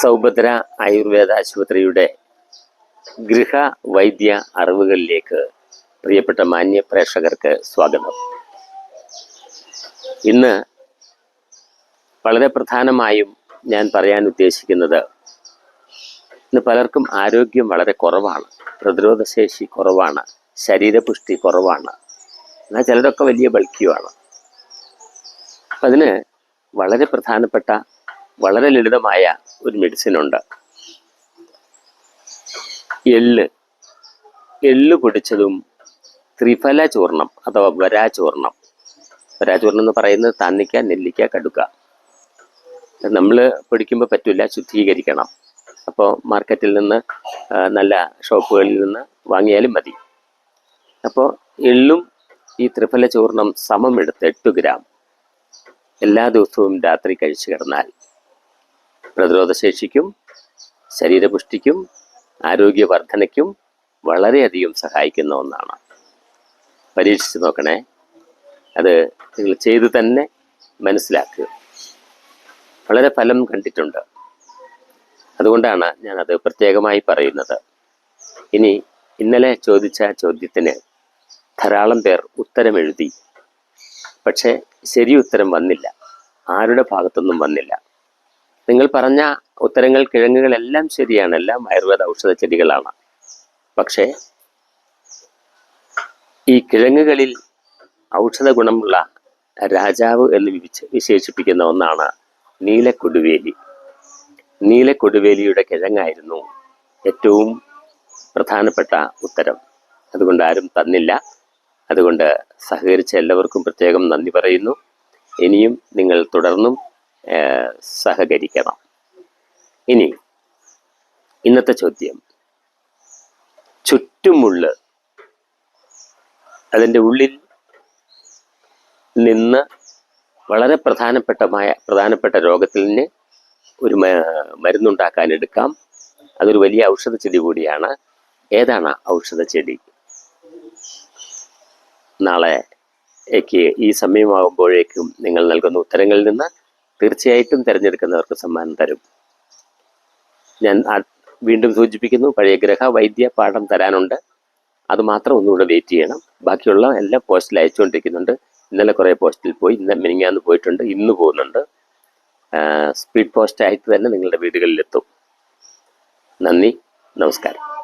സൗഭദ്ര ആയുർവേദ ആശുപത്രിയുടെ ഗൃഹ വൈദ്യ അറിവുകളിലേക്ക് പ്രിയപ്പെട്ട മാന്യ പ്രേക്ഷകർക്ക് സ്വാഗതം. ഇന്ന് വളരെ പ്രധാനമായും ഞാൻ പറയാൻ ഉദ്ദേശിക്കുന്നത് ഇന്ന് പലർക്കും ആരോഗ്യം വളരെ കുറവാണ് പ്രതിരോധശേഷി കുറവാണ് ശരീരപുഷ്ടി കുറവാണ് എന്നാൽ ചിലരൊക്കെ വലിയ ബൾക്കിയുമാണ്. അതിന് വളരെ പ്രധാനപ്പെട്ട വളരെ ലളിതമായ ഒരു മെഡിസിൻ ഉണ്ട്. എള്ള്. എള്ള് പൊടിച്ചതും ത്രിഫല ചൂർണം അഥവാ വരാചൂർണം വരാചൂർണം എന്ന് പറയുന്നത് തന്നിക്ക നെല്ലിക്ക കടുക്ക നമ്മൾ പൊടിക്കുമ്പോൾ പറ്റില്ല ശുദ്ധീകരിക്കണം. അപ്പോൾ മാർക്കറ്റിൽ നിന്ന് നല്ല ഷോപ്പുകളിൽ നിന്ന് വാങ്ങിയാലും മതി. അപ്പോൾ എള്ളും ഈ ത്രിഫല ചൂർണം സമം എടുത്ത് എട്ട് ഗ്രാം. എല്ലാ ദിവസവും രാത്രി കഴിച്ചു കിടന്നാൽ പ്രതിരോധശേഷിക്കും ശരീരപുഷ്ടിക്കും ആരോഗ്യവർദ്ധനയ്ക്കും വളരെയധികം സഹായിക്കുന്ന ഒന്നാണ്. പരീക്ഷിച്ച് നോക്കണേ. അത് നിങ്ങൾ ചെയ്ത് തന്നെ മനസ്സിലാക്കുക. വളരെ ഫലം കണ്ടിട്ടുണ്ട്. അതുകൊണ്ടാണ് ഞാനത് പ്രത്യേകമായി പറയുന്നത്. ഇനി ഇന്നലെ ചോദിച്ച ചോദ്യത്തിന് ധാരാളം പേർ ഉത്തരം എഴുതി പക്ഷേ ശരി ഉത്തരം വന്നില്ല. ആരുടെ ഭാഗത്തൊന്നും വന്നില്ല. നിങ്ങൾ പറഞ്ഞ ഉത്തരങ്ങൾ കിഴങ്ങുകളെല്ലാം ശരിയാണ്. എല്ലാം ആയുർവേദ ഔഷധ ചെടികളാണ്. പക്ഷേ ഈ കിഴങ്ങുകളിൽ ഔഷധ ഗുണമുള്ള രാജാവ് എന്ന് വിശേഷിപ്പിക്കുന്ന ഒന്നാണ് നീലക്കൊടുവേലി. നീലക്കൊടുവേലിയുടെ കിഴങ്ങായിരുന്നു ഏറ്റവും പ്രധാനപ്പെട്ട ഉത്തരം. അതുകൊണ്ട് ആരും തന്നില്ല. അതുകൊണ്ട് സഹകരിച്ച എല്ലാവർക്കും പ്രത്യേകം നന്ദി പറയുന്നു. ഇനിയും നിങ്ങൾ തുടർന്നും സഹകരിക്കണം. ഇനി ഇന്നത്തെ ചോദ്യം. ചുറ്റുമുള്ള അതിന്റെ ഉള്ളിൽ നിന്ന് വളരെ പ്രധാനപ്പെട്ടമായ പ്രധാനപ്പെട്ട രോഗത്തിന് ഒരു മരുന്നുണ്ടാക്കാൻ എടുക്കാം. അതൊരു വലിയ ഔഷധ ചെടി കൂടിയാണ്. ഏതാണ് ഔഷധ ചെടി നാളെ ഈ സമയമാകുമ്പോഴേക്കും നിങ്ങൾ നൽകുന്ന ഉത്തരങ്ങളിൽ നിന്ന് തീർച്ചയായിട്ടും തിരഞ്ഞെടുക്കുന്നവർക്ക് സമ്മാനം തരും. ഞാൻ വീണ്ടും സൂചിപ്പിക്കുന്നു പഴയ ഗ്രഹ വൈദ്യ പാഠം തരാനുണ്ട്. അത് മാത്രം ഒന്നുകൂടെ വെയിറ്റ് ചെയ്യണം. ബാക്കിയുള്ള എല്ലാ പോസ്റ്റിൽ അയച്ചുകൊണ്ടിരിക്കുന്നുണ്ട്. ഇന്നലെ കുറേ പോസ്റ്റിൽ പോയി. ഇന്ന് മിനിങ്ങാന്ന് പോയിട്ടുണ്ട്. ഇന്ന് പോകുന്നുണ്ട്. സ്പീഡ് പോസ്റ്റ് ആയിട്ട് തന്നെ നിങ്ങളുടെ വീടുകളിലെത്തും. നന്ദി. നമസ്കാരം.